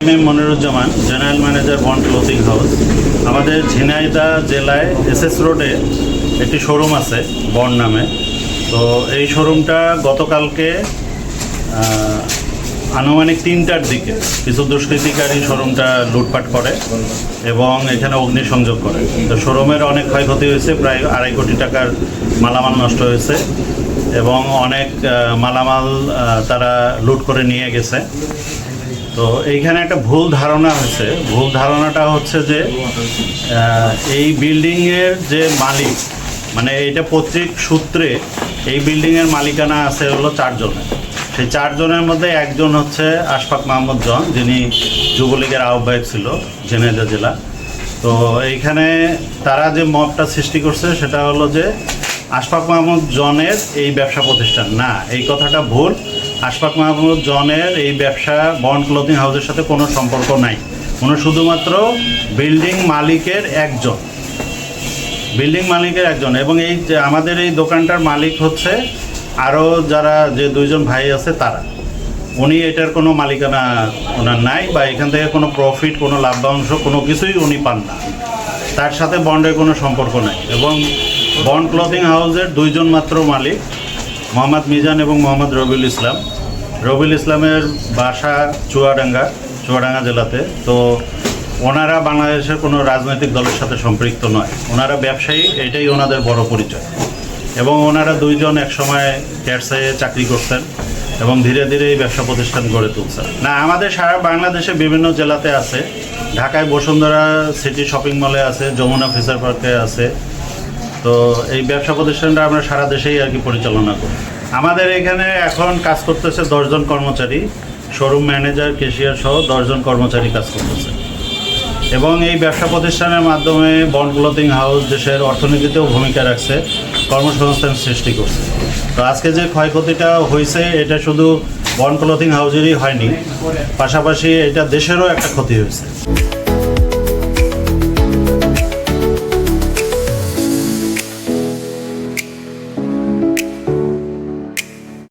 M M Moniruzzaman general manager Bon clothing house আমাদের ঝিনাইদা জেলায় SS রোডে একটি শোরুম আছে বন নামে। তো এই শোরুমটা গতকালকে আনুমানিক তিনটার দিকে কিছু দুষ্কৃতিকারী শোরুমটা লুটপাট করে এবং এখানে অগ্নিসংযোগ করে। তো শোরুমের অনেক ক্ষয়ক্ষতি হয়েছে, প্রায় আড়াই কোটি টাকার মালামাল নষ্ট হয়েছে এবং অনেক মালামাল তারা লুট করে নিয়ে গেছে। তো এইখানে একটা ভুল ধারণা হয়েছে। ভুল ধারণাটা হচ্ছে যে এই বিল্ডিংয়ের যে মালিক মানে এটা পৈতৃক সূত্রে এই বিল্ডিংয়ের মালিকানা আছে হলো চারজনের সেই চারজনের মধ্যে একজন হচ্ছে আশফাক মাহমুদ জন, যিনি যুবলীগের আহ্বায়ক ছিল ঝিনাইদহ জেলা। তো এইখানে তারা যে মতটা সৃষ্টি করছে, সেটা হলো যে আশফাক মাহমুদ জনের এই ব্যবসা প্রতিষ্ঠান। না, এই কথাটা ভুল। আশফাক মাহমুদ জনের এই ব্যবসা বন্ড ক্লোথিং হাউসের সাথে কোনো সম্পর্ক নাই। উনি শুধুমাত্র বিল্ডিং মালিকের একজন। বিল্ডিং মালিকের একজন। এবং এই যে আমাদের এই দোকানটার মালিক হচ্ছে আরও যারা যে দুইজন ভাই আছে তারা। উনি এটার কোনো মালিকানা ওনার নাই বা এখান থেকে কোনো প্রফিট কোনো লাভ্যাংশ কোনো কিছুই উনি পান না। তার সাথে বন্ডের কোনো সম্পর্ক নাই। এবং বন্ড ক্লথিং হাউসের দুইজন মাত্র মালিক, মোহাম্মদ মিজান এবং মোহাম্মদ রবিউল ইসলাম। রবিউল ইসলামের বাসা চুয়াডাঙ্গা চুয়াডাঙ্গা জেলাতে। তো ওনারা বাংলাদেশের কোনো রাজনৈতিক দলের সাথে সম্পৃক্ত নয়। ওনারা ব্যবসায়ী, এটাই ওনাদের বড় পরিচয়। এবং ওনারা দুইজন একসময় ক্যাটসাইয়ে চাকরি করতেন এবং ধীরে ধীরে এই ব্যবসা প্রতিষ্ঠান গড়ে তুলছেন। না, আমাদের সারা বাংলাদেশে বিভিন্ন জেলাতে আছে। ঢাকায় বসুন্ধরা সিটি শপিং মলে আছে, যমুনা ফিচার পার্কে আছে তো এই ব্যবসা প্রতিষ্ঠানটা আমরা সারা দেশেই আর কি পরিচালনা করি। আমাদের এখানে এখন কাজ করতেছে দশজন কর্মচারী শোরুম ম্যানেজার কেশিয়ার সহ দশজন কর্মচারী কাজ করতেছে। এবং এই ব্যবসা প্রতিষ্ঠানের মাধ্যমে বন্ড ক্লোথিং হাউস দেশের অর্থনীতিতেও ভূমিকা রাখছে, কর্মসংস্থান সৃষ্টি করছে। তো আজকে যে ক্ষয়ক্ষতিটা হয়েছে, এটা শুধু বন্ড ক্লোথিং হাউসেরই হয়নি, পাশাপাশি এটা দেশেরও একটা ক্ষতি হয়েছে।